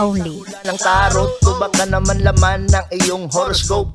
only. ng tarot, tubak ka naman laman ng iyong horoscope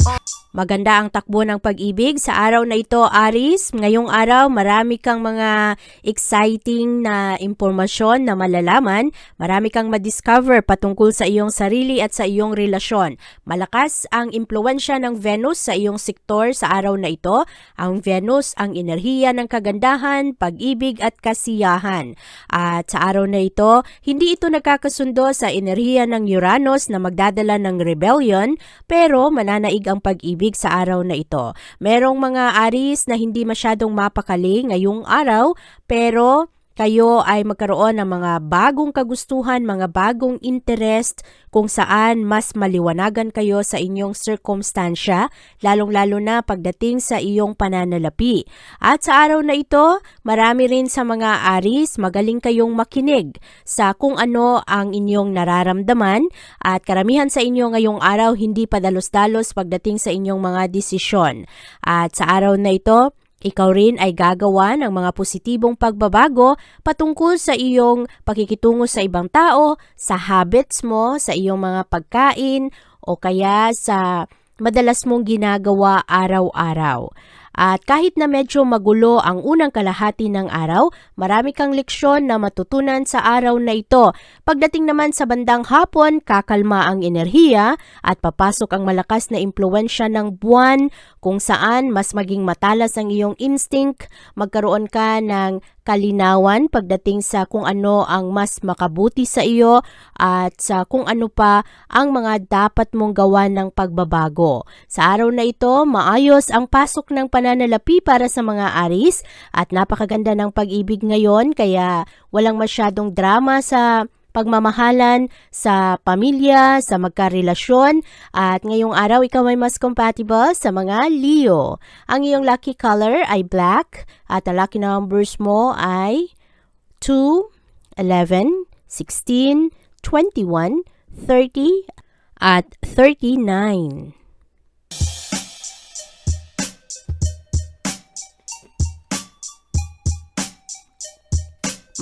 Maganda ang takbo ng pag-ibig sa araw na ito, Aris. Ngayong araw, marami kang mga exciting na impormasyon na malalaman. Marami kang madiscover patungkol sa iyong sarili at sa iyong relasyon. Malakas ang impluensya ng Venus sa iyong sektor sa araw na ito. Ang Venus ang enerhiya ng kagandahan, pag-ibig at kasiyahan. At sa araw na ito, hindi ito nagkakasundo sa enerhiya ng Uranus na magdadala ng rebellion, pero mananaig ang pag-ibig sa araw na ito. Merong mga aris na hindi masyadong mapakali ngayong araw, pero kayo ay magkaroon ng mga bagong kagustuhan, mga bagong interest kung saan mas maliwanagan kayo sa inyong sirkumstansya, lalong-lalo na pagdating sa iyong pananalapi. At sa araw na ito, marami rin sa mga aris magaling kayong makinig sa kung ano ang inyong nararamdaman at karamihan sa inyo ngayong araw hindi padalos-dalos pagdating sa inyong mga desisyon. At sa araw na ito, ikaw rin ay gagawa ng mga positibong pagbabago patungkol sa iyong pakikitungo sa ibang tao, sa habits mo, sa iyong mga pagkain, o kaya sa madalas mong ginagawa araw-araw. At kahit na medyo magulo ang unang kalahati ng araw, marami kang leksyon na matutunan sa araw na ito. Pagdating naman sa bandang hapon, kakalma ang enerhiya at papasok ang malakas na impluensya ng buwan kung saan mas maging matalas ang iyong instinct, magkaroon ka ng kalinawan pagdating sa kung ano ang mas makabuti sa iyo at sa kung ano pa ang mga dapat mong gawa ng pagbabago. Sa araw na ito, maayos ang pasok ng pananalapi para sa mga aris at napakaganda ng pag-ibig ngayon kaya walang masyadong drama sa pagmamahalan sa pamilya, sa magkarelasyon at ngayong araw ikaw ay mas compatible sa mga Leo. Ang iyong lucky color ay black at ang lucky numbers mo ay 2, 11, 16, 21, 30 at 39.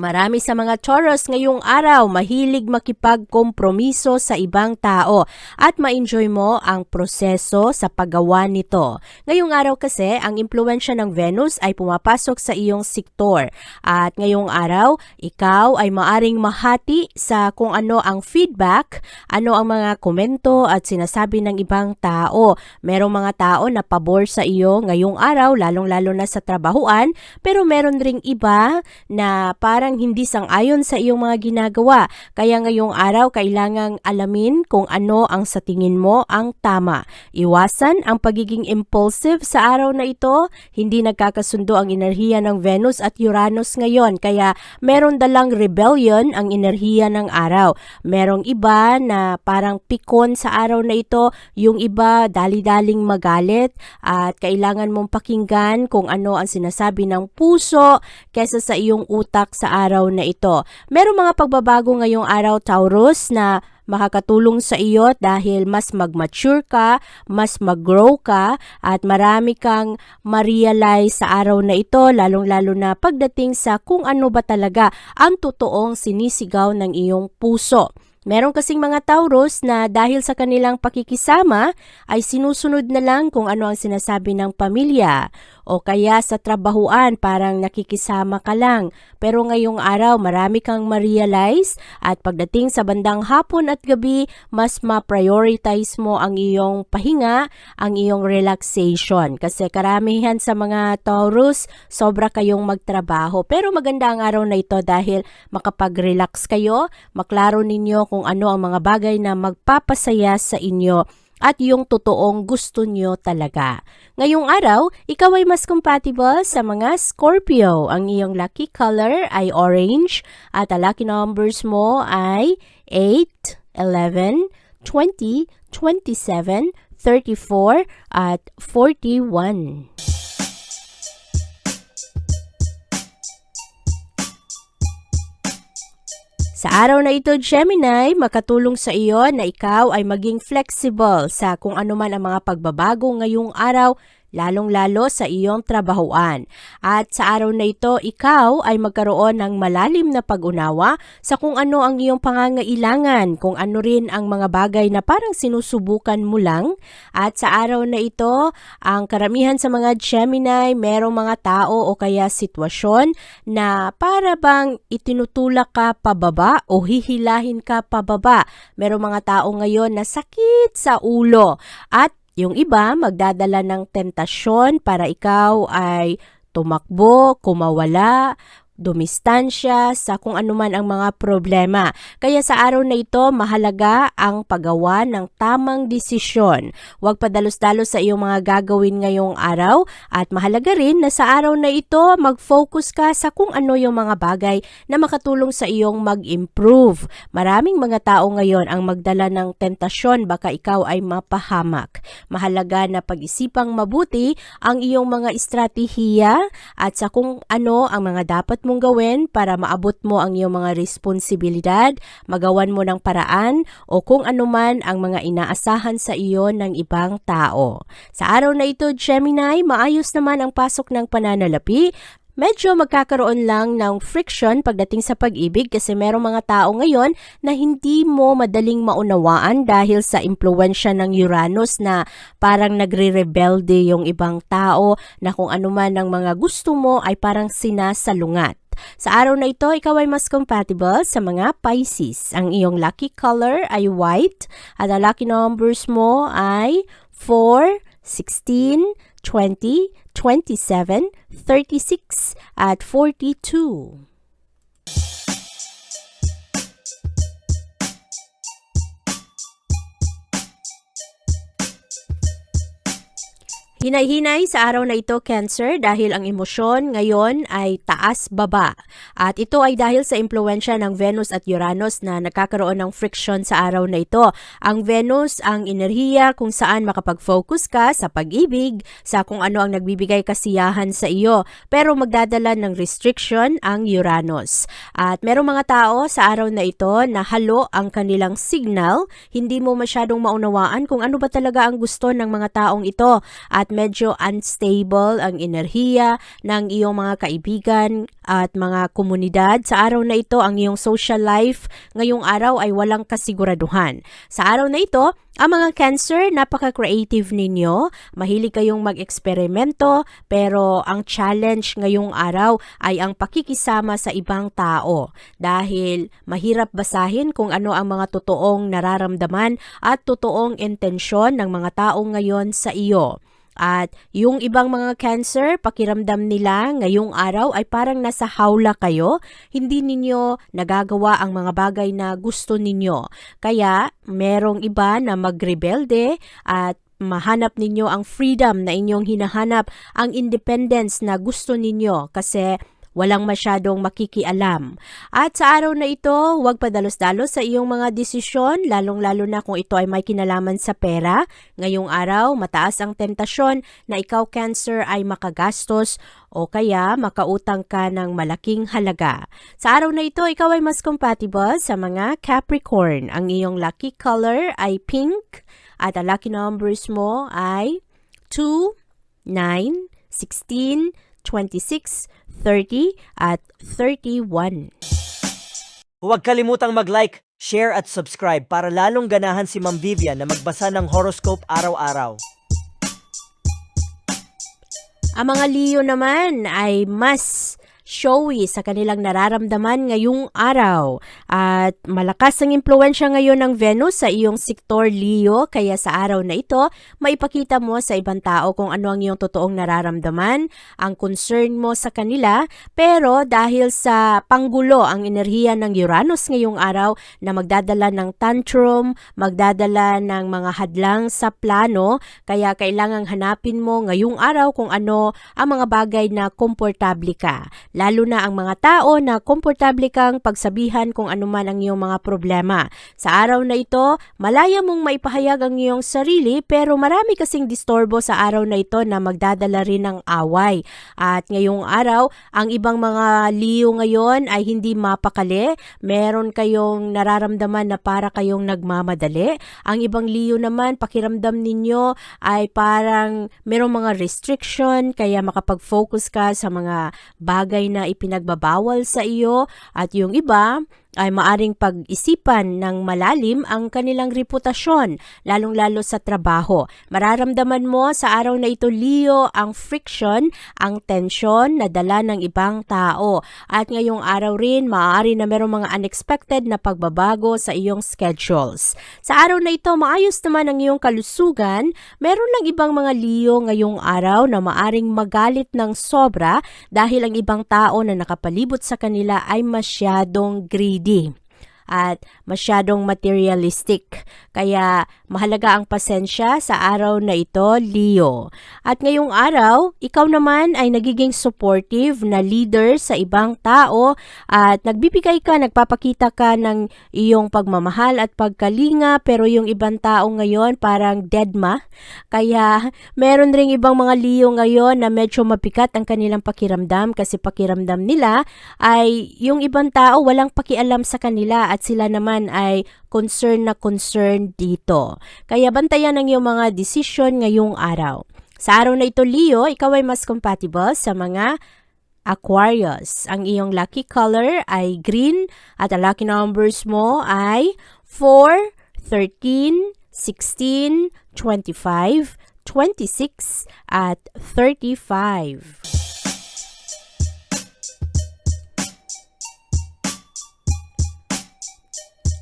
Marami sa mga Taurus ngayong araw mahilig makipagkompromiso sa ibang tao at ma-enjoy mo ang proseso sa paggawa nito. Ngayong araw kasi, ang impluensya ng Venus ay pumapasok sa iyong sektor at ngayong araw, ikaw ay maaring mahati sa kung ano ang feedback, ano ang mga komento at sinasabi ng ibang tao. Merong mga tao na pabor sa iyo ngayong araw, lalong-lalo na sa trabahuan, pero meron ring iba na parang hindi sang-ayon sa iyong mga ginagawa. Kaya ngayong araw, kailangang alamin kung ano ang sa tingin mo ang tama. Iwasan ang pagiging impulsive sa araw na ito. Hindi nagkakasundo ang enerhiya ng Venus at Uranus ngayon. Kaya meron dalang rebellion ang enerhiya ng araw. Merong iba na parang pikon sa araw na ito. Yung iba dali-daling magalit at kailangan mong pakinggan kung ano ang sinasabi ng puso kesa sa iyong utak sa araw na ito. Merong mga pagbabago ngayong araw Taurus na makakatulong sa iyo dahil mas mag-mature ka, mas mag-grow ka, at marami kang ma-realize sa araw na ito, lalong-lalo na pagdating sa kung ano ba talaga ang totoong sinisigaw ng iyong puso. Meron kasing mga Taurus na dahil sa kanilang pakikisama ay sinusunod na lang kung ano ang sinasabi ng pamilya o kaya sa trabahuan parang nakikisama ka lang. Pero ngayong araw marami kang ma-realize at pagdating sa bandang hapon at gabi, mas ma-prioritize mo ang iyong pahinga, ang iyong relaxation. Kasi karamihan sa mga Taurus, sobra kayong magtrabaho. Pero maganda ang araw na ito dahil makapag-relax kayo, maklaro ninyo kung ano ang mga bagay na magpapasaya sa inyo at yung totoong gusto nyo talaga. Ngayong araw, ikaw ay mas compatible sa mga Scorpio. Ang iyong lucky color ay orange at ang lucky numbers mo ay 8, 11, 20, 27, 34 at 41. Sa araw na ito, Gemini, makatulong sa iyo na ikaw ay maging flexible sa kung ano man ang mga pagbabago ngayong araw, lalong-lalo sa iyong trabahuan. At sa araw na ito, ikaw ay magkaroon ng malalim na pag-unawa sa kung ano ang iyong pangangailangan, kung ano rin ang mga bagay na parang sinusubukan mo lang. At sa araw na ito, ang karamihan sa mga Gemini, merong mga tao o kaya sitwasyon na para bang itinutulak ka pababa o hihilahin ka pababa. Merong mga tao ngayon na sakit sa ulo at yung iba magdadala ng tentasyon para ikaw ay tumakbo, kumawala, dumistansya sa kung anuman ang mga problema. Kaya sa araw na ito, mahalaga ang paggawa ng tamang desisyon. Huwag padalos-dalos sa iyong mga gagawin ngayong araw at mahalaga rin na sa araw na ito, mag-focus ka sa kung ano yung mga bagay na makatulong sa iyong mag-improve. Maraming mga tao ngayon ang magdala ng tentasyon baka ikaw ay mapahamak. Mahalaga na pag-isipang mabuti ang iyong mga estratehiya at sa kung ano ang mga dapat mong gawin para maabot mo ang iyong mga responsibilidad, magawan mo ng paraan o kung ano man ang mga inaasahan sa iyo ng ibang tao. Sa araw na ito, Gemini, maayos naman ang pasok ng pananalapi Medyo magkakaroon lang ng friction pagdating sa pag-ibig kasi merong mga tao ngayon na hindi mo madaling maunawaan dahil sa impluensya ng Uranus na parang nagre-rebelde yung ibang tao na kung ano man ang mga gusto mo ay parang sinasalungat. Sa araw na ito, ikaw ay mas compatible sa mga Pisces. Ang iyong lucky color ay white at ang lucky numbers mo ay 4, 16, 20, 27, 36, at 42. Hinay-hinay sa araw na ito, Cancer, dahil ang emosyon ngayon ay taas-baba. At ito ay dahil sa impluensya ng Venus at Uranus na nagkakaroon ng friction sa araw na ito. Ang Venus, ang enerhiya kung saan makapag-focus ka sa pag-ibig, sa kung ano ang nagbibigay kasiyahan sa iyo. Pero magdadala ng restriction ang Uranus. At merong mga tao sa araw na ito na halo ang kanilang signal, hindi mo masyadong maunawaan kung ano ba talaga ang gusto ng mga taong ito. At medyo unstable ang enerhiya ng iyong mga kaibigan at mga komunidad. Sa araw na ito, ang iyong social life ngayong araw ay walang kasiguraduhan. Sa araw na ito, ang mga cancer, napaka-creative ninyo. Mahilig kayong mag-eksperimento, pero ang challenge ngayong araw ay ang pakikisama sa ibang tao. Dahil mahirap basahin kung ano ang mga totoong nararamdaman at totoong intensyon ng mga tao ngayon sa iyo. At yung ibang mga cancer, pakiramdam nila ngayong araw ay parang nasa hawla kayo, hindi ninyo nagagawa ang mga bagay na gusto ninyo. Kaya merong iba na magrebelde at mahanap ninyo ang freedom na inyong hinahanap, ang independence na gusto ninyo kasi walang masyadong makikialam. At sa araw na ito, huwag padalos-dalos sa iyong mga desisyon, lalong-lalo na kung ito ay may kinalaman sa pera. Ngayong araw, mataas ang tentasyon na ikaw cancer ay makagastos o kaya makautang ka ng malaking halaga. Sa araw na ito, ikaw ay mas compatible sa mga Capricorn. Ang iyong lucky color ay pink at ang lucky numbers mo ay 2, 9, 16, 26, 30 at 31. Huwag kalimutang mag-like, share at subscribe para lalong ganahan si Ma'am Vivian na magbasa ng horoscope araw-araw. Ang mga Leo naman ay mas showy sa kanilang nararamdaman ngayong araw. At malakas ang impluensya ngayon ng Venus sa iyong sektor Leo kaya sa araw na ito, maipakita mo sa ibang tao kung ano ang iyong totoong nararamdaman, ang concern mo sa kanila, pero dahil sa panggulo ang enerhiya ng Uranus ngayong araw na magdadala ng tantrum, magdadala ng mga hadlang sa plano, kaya kailangang hanapin mo ngayong araw kung ano ang mga bagay na komportable ka. Lalo na ang mga tao na komportable kang pagsabihan kung ano man ang iyong mga problema. Sa araw na ito, malaya mong maipahayag ang iyong sarili pero marami kasing distorbo sa araw na ito na magdadala rin ng away. At ngayong araw, ang ibang mga liyo ngayon ay hindi mapakali. Meron kayong nararamdaman na para kayong nagmamadali. Ang ibang liyo naman, pakiramdam ninyo ay parang merong mga restriction kaya makapag-focus ka sa mga bagay na ipinagbabawal sa iyo at yung iba ay maaring pag-isipan ng malalim ang kanilang reputasyon, lalong-lalo sa trabaho. Mararamdaman mo sa araw na ito, Leo, ang friction, ang tensyon na dala ng ibang tao. At ngayong araw rin, maaari na merong mga unexpected na pagbabago sa iyong schedules. Sa araw na ito, maayos naman ang iyong kalusugan. Meron lang ibang mga Leo ngayong araw na maaring magalit ng sobra dahil ang ibang tao na nakapalibot sa kanila ay masyadong greedy at masyadong materialistic. Kaya mahalaga ang pasensya sa araw na ito, Leo. At ngayong araw, ikaw naman ay nagiging supportive na leader sa ibang tao at nagbibigay ka, nagpapakita ka ng iyong pagmamahal at pagkalinga pero yung ibang tao ngayon parang deadma. Kaya meron ring ibang mga Leo ngayon na medyo mabigat ang kanilang pakiramdam kasi pakiramdam nila ay yung ibang tao walang pakialam sa kanila at sila naman ay concern na concern dito. Kaya bantayan ang iyong mga desisyon ngayong araw. Sa araw na ito, Leo, ikaw ay mas compatible sa mga Aquarius. Ang iyong lucky color ay green at ang lucky numbers mo ay 4, 13, 16, 25, 26 at 35.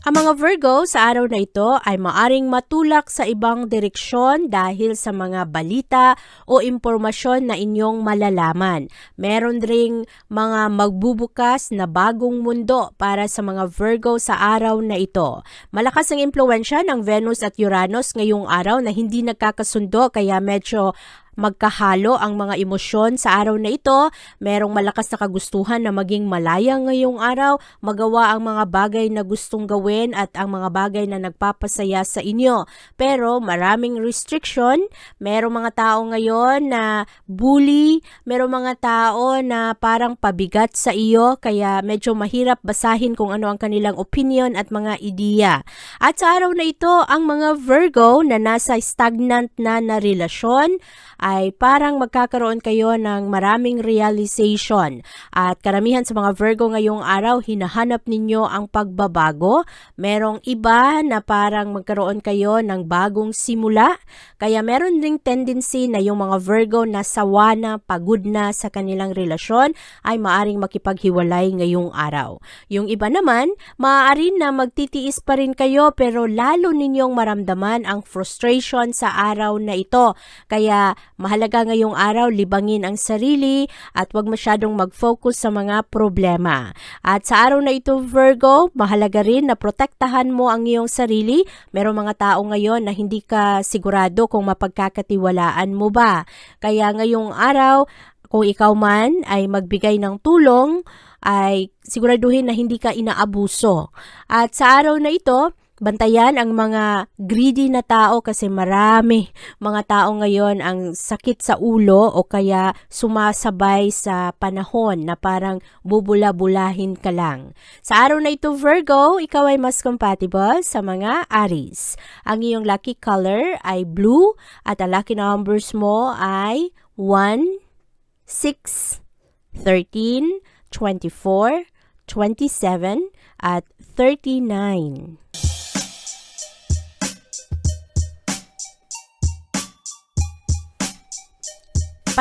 Ang mga Virgo sa araw na ito ay maaring matulak sa ibang direksyon dahil sa mga balita o impormasyon na inyong malalaman. Meron ring mga magbubukas na bagong mundo para sa mga Virgo sa araw na ito. Malakas ang impluensya ng Venus at Uranus ngayong araw na hindi nagkakasundo kaya medyo magkahalo ang mga emosyon sa araw na ito. Merong malakas na kagustuhan na maging malaya ngayong araw, magawa ang mga bagay na gustong gawin at ang mga bagay na nagpapasaya sa inyo. Pero maraming restriction, merong mga tao ngayon na bully, merong mga tao na parang pabigat sa iyo kaya medyo mahirap basahin kung ano ang kanilang opinion at mga ideya. At sa araw na ito, ang mga Virgo na nasa stagnant na na relasyon ay parang magkakaroon kayo ng maraming realization. At karamihan sa mga Virgo ngayong araw, hinahanap ninyo ang pagbabago. Merong iba na parang magkaroon kayo ng bagong simula. Kaya meron ding tendency na yung mga Virgo na sawa na, pagod na sa kanilang relasyon ay maaring makipaghiwalay ngayong araw. Yung iba naman, maaari na magtitiis pa rin kayo pero lalo ninyong maramdaman ang frustration sa araw na ito. Kaya mahalaga ngayong araw libangin ang sarili at wag masyadong mag-focus sa mga problema. At sa araw na ito Virgo, mahalaga rin na protektahan mo ang iyong sarili. Merong mga tao ngayon na hindi ka sigurado kung mapagkakatiwalaan mo ba. Kaya ngayong araw, kung ikaw man ay magbigay ng tulong, ay siguraduhin na hindi ka inaabuso. At sa araw na ito, bantayan ang mga greedy na tao kasi marami mga tao ngayon ang sakit sa ulo o kaya sumasabay sa panahon na parang bubula-bulahin ka lang. Sa araw na ito Virgo, ikaw ay mas compatible sa mga Aries. Ang iyong lucky color ay blue at ang lucky numbers mo ay 1, 6, 13, 24, 27 at 39.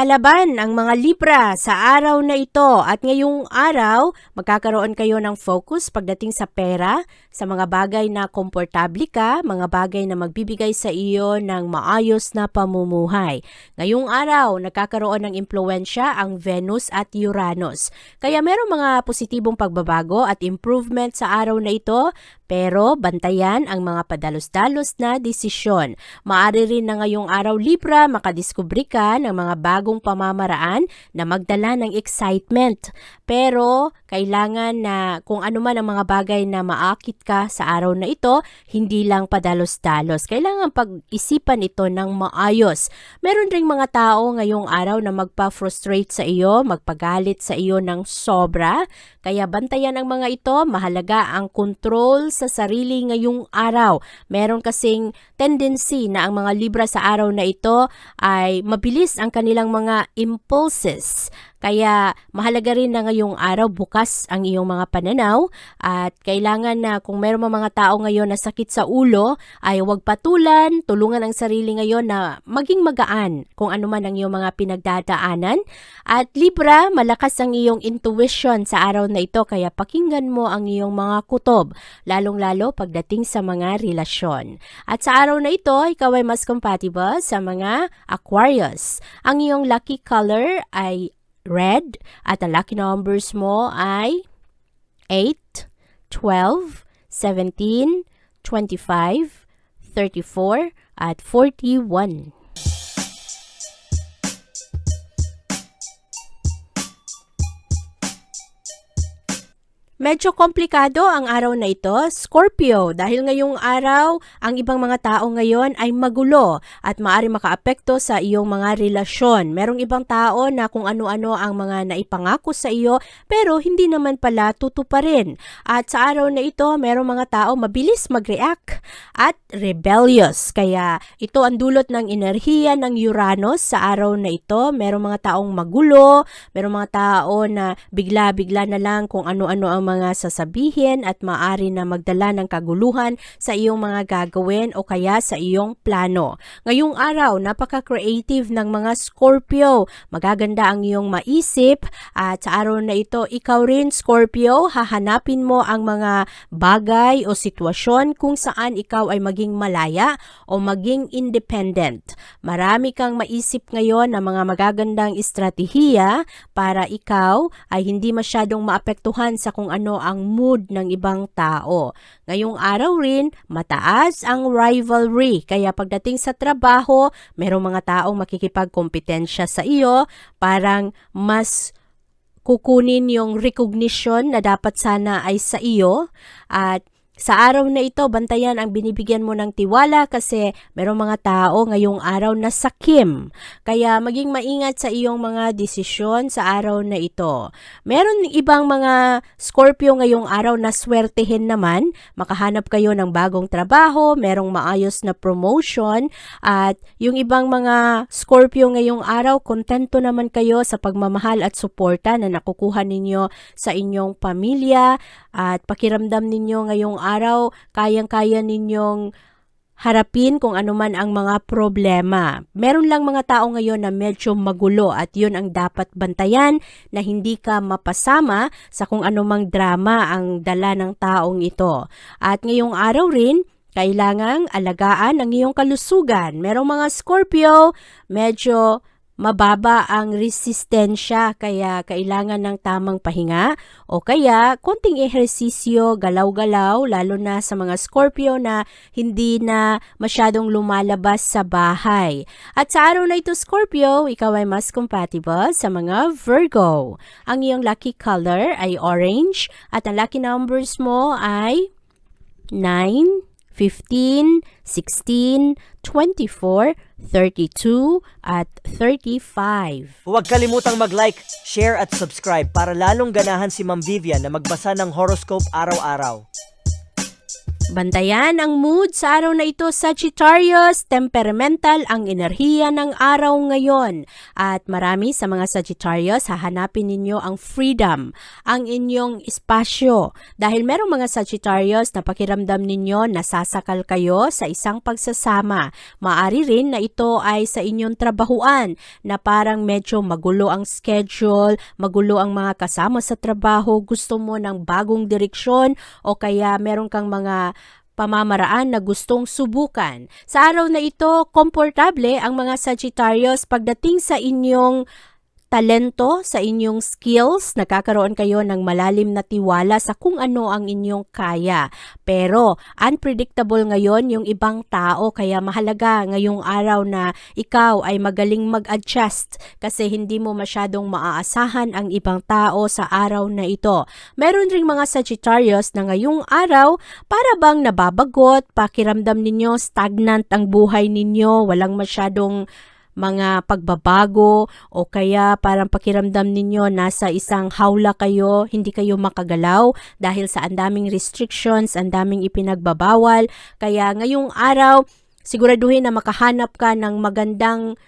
Palaban ang mga Libra sa araw na ito at ngayong araw magkakaroon kayo ng focus pagdating sa pera, sa mga bagay na komportable ka, mga bagay na magbibigay sa iyo ng maayos na pamumuhay. Ngayong araw nagkakaroon ng impluensya ang Venus at Uranus. Kaya merong mga positibong pagbabago at improvement sa araw na ito pero bantayan ang mga padalos-dalos na desisyon. Maari rin na ngayong araw Libra makadiskubre ka ng mga bagong pamamaraan na magdala ng excitement. Pero kailangan na kung ano man ang mga bagay na maakit ka sa araw na ito, hindi lang padalos-dalos. Kailangan pag-isipan ito ng maayos. Meron ring mga tao ngayong araw na magpa-frustrate sa iyo, magpagalit sa iyo ng sobra. Kaya bantayan ang mga ito, mahalaga ang control sa sarili ngayong araw. Meron kasing tendency na ang mga Libra sa araw na ito ay mabilis ang kanilang mga impulses. Kaya mahalaga rin na ngayong araw bukas ang iyong mga pananaw at kailangan na kung meron mga tao ngayon na sakit sa ulo ay huwag patulan, tulungan ang sarili ngayon na maging magaan kung ano man ang iyong mga pinagdadaanan. At Libra, malakas ang iyong intuition sa araw na ito kaya pakinggan mo ang iyong mga kutob, lalong-lalo pagdating sa mga relasyon. At sa araw na ito, ikaw ay mas compatible sa mga Aquarius. Ang iyong lucky color ay red at ang lucky numbers mo ay 8, 12, 17, 25, 34 at 41. Medyo komplikado ang araw na ito, Scorpio, dahil ngayong araw, ang ibang mga tao ngayon ay magulo at maari makaapekto sa iyong mga relasyon. Merong ibang tao na kung ano-ano ang mga naipangako sa iyo, pero hindi naman pala tutuparin. At sa araw na ito, merong mga tao mabilis mag-react at rebellious. Kaya ito ang dulot ng enerhiya ng Uranus sa araw na ito. Merong mga taong magulo, merong mga tao na bigla-bigla na lang kung ano-ano ang mga sasabihin at maari na magdala ng kaguluhan sa iyong mga gagawin o kaya sa iyong plano. Ngayong araw, napaka-creative ng mga Scorpio. Magaganda ang iyong maisip at sa araw na ito, ikaw rin Scorpio, hahanapin mo ang mga bagay o sitwasyon kung saan ikaw ay maging malaya o maging independent. Marami kang maisip ngayon na mga magagandang estratehiya para ikaw ay hindi masyadong maapektuhan sa kung ano ang mood ng ibang tao. Ngayong araw rin, mataas ang rivalry. Kaya pagdating sa trabaho, merong mga taong makikipagkompetensya sa iyo, parang mas kukunin yung recognition na dapat sana ay sa iyo at sa araw na ito, bantayan ang binibigyan mo ng tiwala kasi merong mga tao ngayong araw na sakim. Kaya maging maingat sa iyong mga desisyon sa araw na ito. Meron ibang mga Scorpio ngayong araw na swertehin naman. Makahanap kayo ng bagong trabaho, merong maayos na promotion, at yung ibang mga Scorpio ngayong araw, kontento naman kayo sa pagmamahal at suporta na nakukuha ninyo sa inyong pamilya at pakiramdam ninyo ngayong araw, kayang-kaya ninyong harapin kung ano man ang mga problema. Meron lang mga tao ngayon na medyo magulo at yun ang dapat bantayan na hindi ka mapasama sa kung anumang drama ang dala ng taong ito. At ngayong araw rin, kailangang alagaan ang iyong kalusugan. Merong mga Scorpio, medyo mababa ang resistensya kaya kailangan ng tamang pahinga o kaya konting ehersisyo, galaw-galaw lalo na sa mga Scorpio na hindi na masyadong lumalabas sa bahay. At sa araw na ito Scorpio, ikaw ay mas compatible sa mga Virgo. Ang iyong lucky color ay orange at ang lucky numbers mo ay 9, 15, 16, 24, 32, at 35. Huwag kalimutang mag-like, share at subscribe para lalong ganahan si Ma'am Vivian na magbasa ng horoscope araw-araw. Bantayan ang mood sa araw na ito Sagittarius, temperamental ang enerhiya ng araw ngayon. At marami sa mga Sagittarius, hahanapin ninyo ang freedom, ang inyong espasyo. Dahil merong mga Sagittarius na pakiramdam ninyo nasasakal kayo sa isang pagsasama. Maari rin na ito ay sa inyong trabahuan na parang medyo magulo ang schedule, magulo ang mga kasama sa trabaho, gusto mo ng bagong direksyon o kaya meron kang mga pamamaraan na gustong subukan. Sa araw na ito, komportable ang mga Sagittarius pagdating sa inyong talento, sa inyong skills, nakakaroon kayo ng malalim na tiwala sa kung ano ang inyong kaya. Pero unpredictable ngayon yung ibang tao kaya mahalaga ngayong araw na ikaw ay magaling mag-adjust kasi hindi mo masyadong maaasahan ang ibang tao sa araw na ito. Meron ring mga Sagittarius na ngayong araw para bang nababagot, pakiramdam ninyo stagnant ang buhay ninyo, walang masyadong mga pagbabago o kaya parang pakiramdam ninyo nasa isang hawla kayo, hindi kayo makagalaw dahil sa andaming restrictions, andaming ipinagbabawal. Kaya ngayong araw, siguraduhin na makahanap ka ng magandang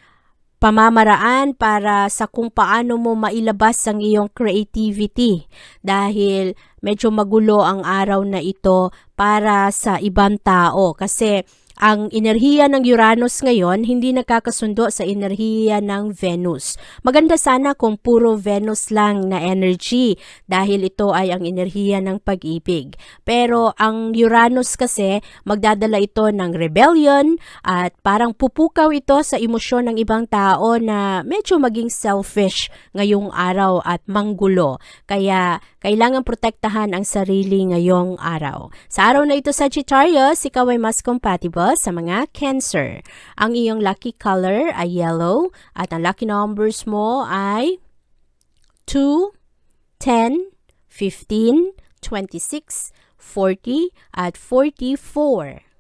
pamamaraan para sa kung paano mo mailabas ang iyong creativity dahil medyo magulo ang araw na ito para sa ibang tao kasi ang enerhiya ng Uranus ngayon hindi nakakasundo sa enerhiya ng Venus. Maganda sana kung puro Venus lang na energy dahil ito ay ang enerhiya ng pag-ibig. Pero ang Uranus kasi magdadala ito ng rebellion at parang pupukaw ito sa emosyon ng ibang tao na medyo maging selfish ngayong araw at manggulo. Kaya kailangan protektahan ang sarili ngayong araw. Sa araw na ito Sagittarius, ikaw ay mas compatible sa mga Cancer. Ang iyong lucky color ay yellow at ang lucky numbers mo ay 2, 10, 15, 26, 40 at 44.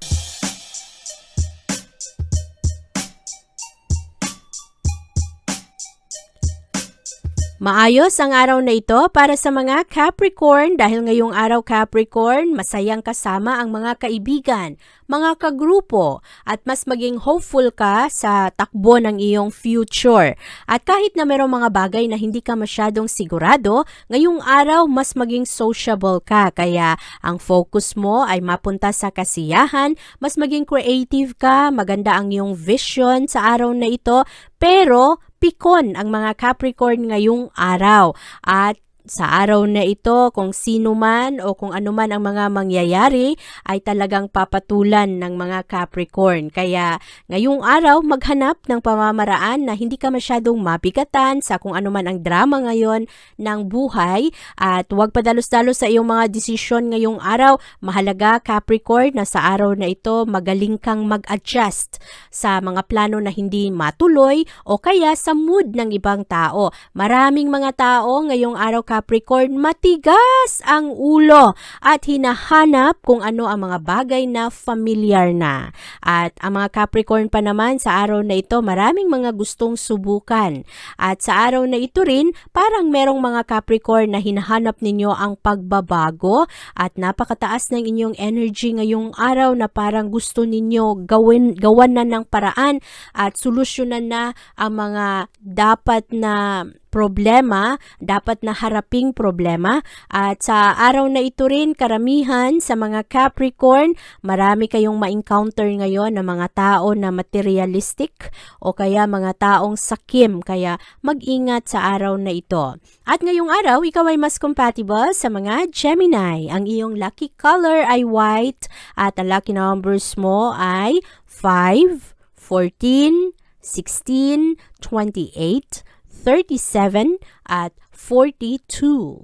Maayos ang araw na ito para sa mga Capricorn dahil ngayong araw Capricorn, masayang kasama ang mga kaibigan, mga kagrupo at mas maging hopeful ka sa takbo ng iyong future. At kahit na mayroong mga bagay na hindi ka masyadong sigurado, ngayong araw mas maging sociable ka kaya ang focus mo ay mapunta sa kasiyahan, mas maging creative ka, maganda ang iyong vision sa araw na ito, pero pikon ang mga Capricorn ngayong araw. At sa araw na ito, kung sino man o kung ano man ang mga mangyayari ay talagang papatulan ng mga Capricorn. Kaya ngayong araw, maghanap ng pamamaraan na hindi ka masyadong mabigatan sa kung ano man ang drama ngayon ng buhay at huwag padalos-dalos sa iyong mga desisyon ngayong araw. Mahalaga Capricorn na sa araw na ito magaling kang mag-adjust sa mga plano na hindi matuloy o kaya sa mood ng ibang tao. Maraming mga tao ngayong araw Capricorn matigas ang ulo at hinahanap kung ano ang mga bagay na familiar na. At ang mga Capricorn pa naman sa araw na ito maraming mga gustong subukan. At sa araw na ito rin parang merong mga Capricorn na hinahanap ninyo ang pagbabago at napakataas ng inyong energy ngayong araw na parang gusto ninyo gawin, gawan na ng paraan at solusyonan na ang mga dapat na problema, dapat na haraping problema. At sa araw na ito rin, karamihan sa mga Capricorn, marami kayong ma-encounter ngayon ng mga tao na materialistic o kaya mga taong sakim. Kaya mag-ingat sa araw na ito. At ngayong araw, ikaw ay mas compatible sa mga Gemini. Ang iyong lucky color ay white at ang lucky numbers mo ay 5, 14, 16, 28, 37 at 42.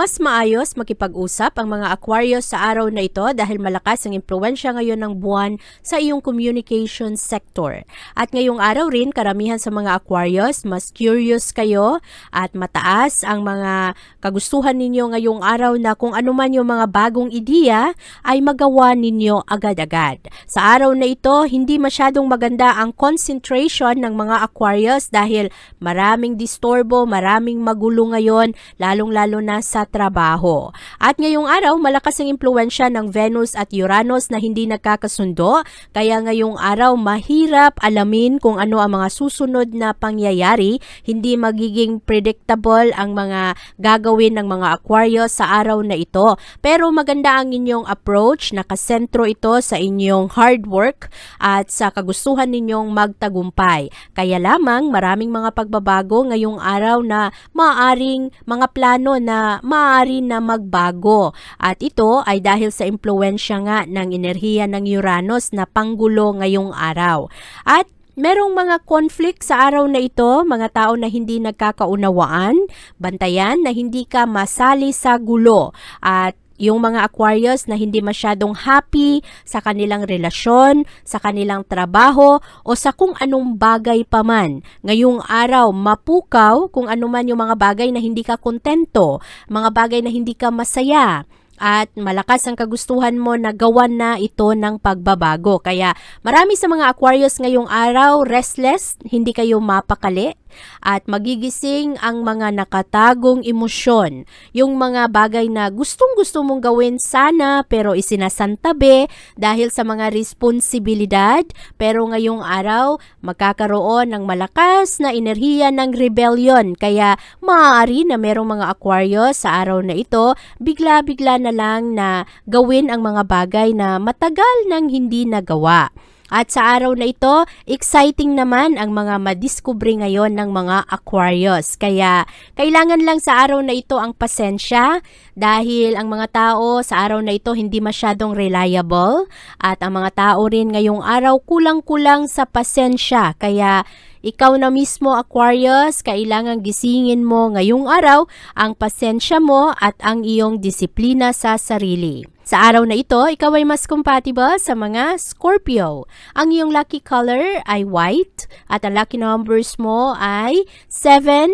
Mas maayos makipag-usap ang mga Aquarius sa araw na ito dahil malakas ang impluensya ngayon ng buwan sa iyong communication sector. At ngayong araw rin, karamihan sa mga Aquarius, mas curious kayo at mataas ang mga kagustuhan ninyo ngayong araw na kung ano man yung mga bagong ideya ay magawa ninyo agad-agad. Sa araw na ito, hindi masyadong maganda ang concentration ng mga Aquarius dahil maraming disturbo, maraming magulo ngayon, lalong-lalo na sa trabaho. At ngayong araw, malakas ang impluensya ng Venus at Uranus na hindi nagkakasundo, kaya ngayong araw mahirap alamin kung ano ang mga susunod na pangyayari, hindi magiging predictable ang mga gagawin ng mga Aquarius sa araw na ito. Pero maganda ang inyong approach, nakasentro ito sa inyong hard work at sa kagustuhan ninyong magtagumpay. Kaya lamang maraming mga pagbabago ngayong araw na maaring mga plano na maaari na magbago. At ito ay dahil sa impluensya nga ng enerhiya ng Uranus na panggulo ngayong araw. At Merong mga conflict sa araw na ito, mga tao na hindi nagkakaunawaan, bantayan na hindi ka masali sa gulo at yung mga Aquarius na hindi masyadong happy sa kanilang relasyon, sa kanilang trabaho, o sa kung anong bagay pa man. Ngayong araw, mapukaw kung ano man yung mga bagay na hindi ka kontento, mga bagay na hindi ka masaya at malakas ang kagustuhan mo na gawan na ito ng pagbabago. Kaya marami sa mga Aquarius ngayong araw, restless, hindi kayo mapakali at magigising ang mga nakatagong emosyon. Yung mga bagay na gustong gusto mong gawin sana pero isinasantabi dahil sa mga responsibilidad. Pero ngayong araw, magkakaroon ng malakas na enerhiya ng rebellion. Kaya maaari na merong mga Aquarius sa araw na ito, bigla-bigla na lang na gawin ang mga bagay na matagal nang hindi nagawa. At sa araw na ito, exciting naman ang mga madiskubre ngayon ng mga Aquarius. Kaya kailangan lang sa araw na ito ang pasensya dahil ang mga tao sa araw na ito hindi masyadong reliable at ang mga tao rin ngayong araw kulang-kulang sa pasensya. Kaya ikaw na mismo Aquarius, kailangan gisingin mo ngayong araw ang pasensya mo at ang iyong disiplina sa sarili. Sa araw na ito, ikaw ay mas compatible sa mga Scorpio. Ang iyong lucky color ay white at ang lucky numbers mo ay 7,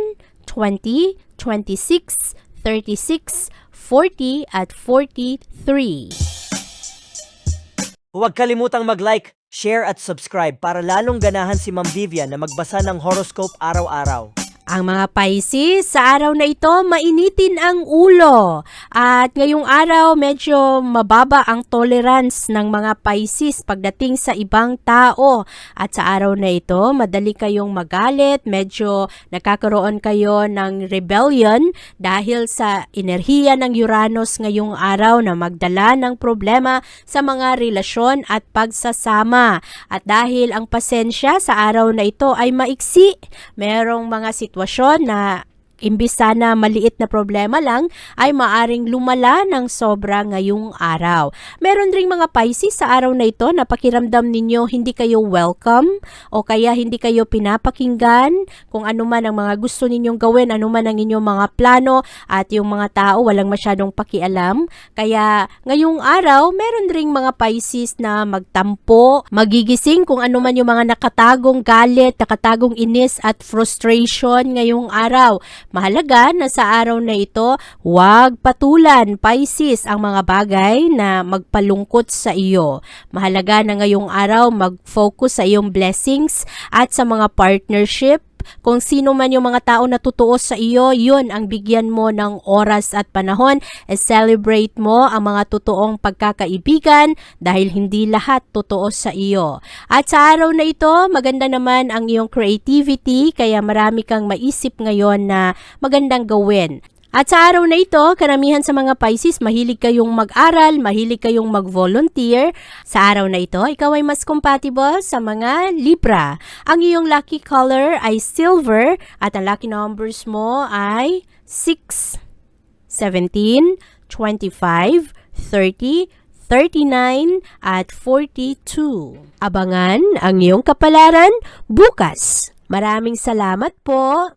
20, 26, 36, 40 at 43. Huwag kalimutang mag-like, share at subscribe para lalong ganahan si Ma'am Vivian na magbasa ng horoscope araw-araw. Ang mga Pisces, sa araw na ito, mainitin ang ulo. At ngayong araw, medyo mababa ang tolerance ng mga Pisces pagdating sa ibang tao. At sa araw na ito, madali kayong magalit, medyo nakakaroon kayo ng rebellion dahil sa enerhiya ng Uranus ngayong araw na magdala ng problema sa mga relasyon at pagsasama. At dahil ang pasensya sa araw na ito ay maiksi, merong mga sitwasyon na imbis sana maliit na problema lang ay maaring lumala ng sobra ngayong araw. Meron ring mga Pisces sa araw na ito na pakiramdam ninyo hindi kayo welcome o kaya hindi kayo pinapakinggan kung ano man ang mga gusto ninyong gawin, ano man ang inyong mga plano at yung mga tao walang masyadong pakialam. Kaya ngayong araw, meron ring mga Pisces na magtampo, magigising kung ano man yung mga nakatagong galit, nakatagong inis at frustration ngayong araw. Mahalaga na sa araw na ito, huwag patulan, Pisces, ang mga bagay na magpalungkot sa iyo. Mahalaga na ngayong araw mag-focus sa iyong blessings at sa mga partnership kung sino man yung mga tao na totoo sa iyo, yun ang bigyan mo ng oras at panahon. E-celebrate mo ang mga totoong pagkakaibigan dahil hindi lahat totoo sa iyo. At sa araw na ito, maganda naman ang iyong creativity kaya marami kang maisip ngayon na magandang gawin. At sa araw na ito, karamihan sa mga Pisces, mahilig kayong mag-aral, mahilig kayong mag-volunteer. Sa araw na ito, ikaw ay mas compatible sa mga Libra. Ang iyong lucky color ay silver at ang lucky numbers mo ay 6, 17, 25, 30, 39 at 42. Abangan ang iyong kapalaran bukas. Maraming salamat po.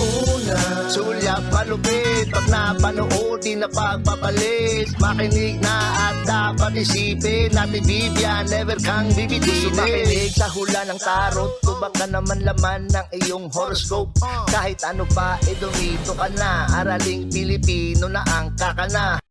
Sulyap malupit Pag napanood di na pagpapalit Makinig na at dapat isipin Natin Vivian, never kang bibitinin Gusto makinig sa hula ng tarot Tubak ka naman laman ng iyong horoscope. Kahit ano pa, eh dumito ka na. Araling Pilipino na ang kakana